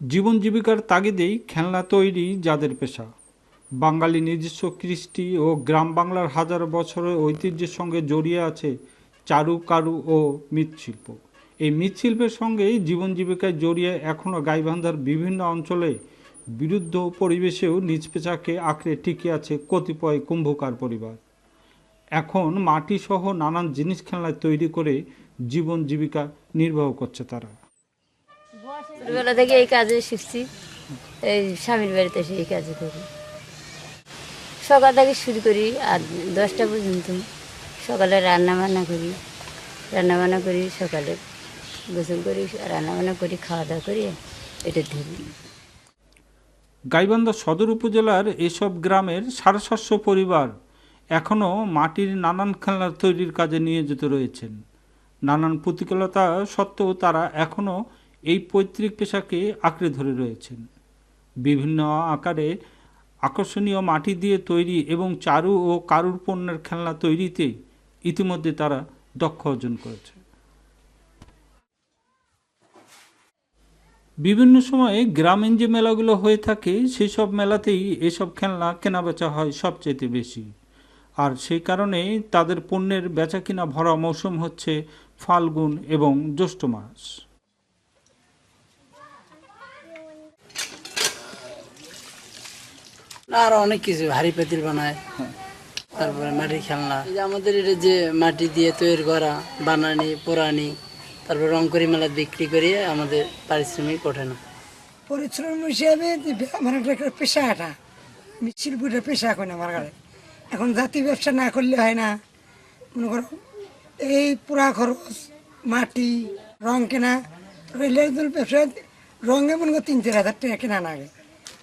জীবন জীবিকার তাগিদেই খেলনা তৈরি যাদের পেশা। বাঙালি নিজস্ব কৃষ্টি ও গ্রাম বাংলার হাজার বছরের ঐতিহ্যের সঙ্গে জড়িয়ে আছে চারু, কারু ও মৃৎশিল্প। এই মৃৎশিল্পের সঙ্গেই জীবন জীবিকায় জড়িয়ে এখনও গাইবান্ধার বিভিন্ন অঞ্চলে বিরুদ্ধ পরিবেশেও নিজ পেশাকে আঁকড়ে টিকে আছে কতিপয় কুম্ভকার পরিবার। এখন মাটিসহ নানান জিনিস খেলনা তৈরি করে জীবন জীবিকা নির্বাহ করছে তারা। ছোটবেলা থেকে এই কাজে শিখছি। এই স্বামীর বাড়িতে এসে এই কাজে করি। সকাল থেকে শুরু করি আর দশটা পর্যন্ত। সকালে রান্না বান্না করি। রান্না বান্না করি, সকালে গোসল করি রান্না বান্না করি খাওয়া দাওয়া করি, এটা ধরি। গাইবান্ধা সদর উপজেলার এসব গ্রামের সাতশো পরিবার এখনও মাটির নানান খেলনা তৈরির কাজে নিয়োজিত রয়েছেন। নানান প্রতিকূলতা সত্ত্বেও তারা এখনও এই পৈতৃক পেশাকে আঁকড়ে ধরে রয়েছেন। বিভিন্ন আকারে আকর্ষণীয় মাটি দিয়ে তৈরি এবং চারু ও কারুর পণ্যের খেলনা তৈরিতে ইতিমধ্যে তারা দক্ষ অর্জন করেছে। বিভিন্ন সময়ে গ্রামীণ যে মেলাগুলো হয়ে থাকে সেই সব মেলাতেই এসব খেলনা কেনাবেচা হয় সবচেয়ে বেশি। আর সেই কারণে তাদের পণ্যের বেচা কিনা ভরা মৌসুম হচ্ছে ফাল্গুন এবং জ্যৈষ্ঠ মাস। আর অনেক কিছু, হাড়ি পাতিল বানায়, তারপরে মাটির খেলনা। আমাদের এটা যে মাটি দিয়ে তৈরি করা, বানানি, পোড়ানি, তারপর রং করি মেলা বিক্রি করিয়ে আমাদের পারিশ্রমিক ওঠে না। পরিশ্রম হিসাবে আমার একটা পেশা এটা। শিল্পীটা পেশা এখন আমার ঘরে এখন জাতি ব্যবসা না করলে হয় না। মনে করো, এই পুরা খরচ, মাটি, রং কেনা, রেলের দল ব্যবসা রঙে মনে করো তিন চার হাজার টাকা কেনা লাগে।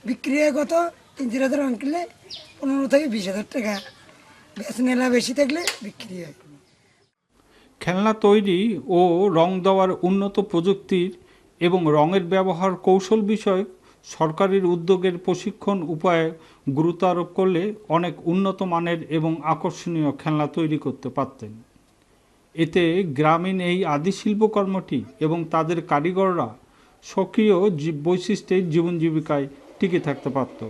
বিক্রি কত তিন চার হাজার পনেরো থেকে বিশ হাজার টাকা। বেশ নেলা বেশি থাকলে বিক্রি হয়। খেলনা তৈরি ও রং দেওয়ার উন্নত প্রযুক্তির এবং রঙের ব্যবহার কৌশল বিষয়ক সরকারের উদ্যোগের প্রশিক্ষণ উপায়ে গুরুত্ব আরোপ করলে অনেক উন্নত মানের এবং আকর্ষণীয় খেলনা তৈরি করতে পারতেন। এতে গ্রামীণ এই আদি শিল্পকর্মটি এবং তাদের কারিগররা সক্রিয় জী- বৈশিষ্ট্যে জীবন জীবিকায় টিকে থাকতে পারত।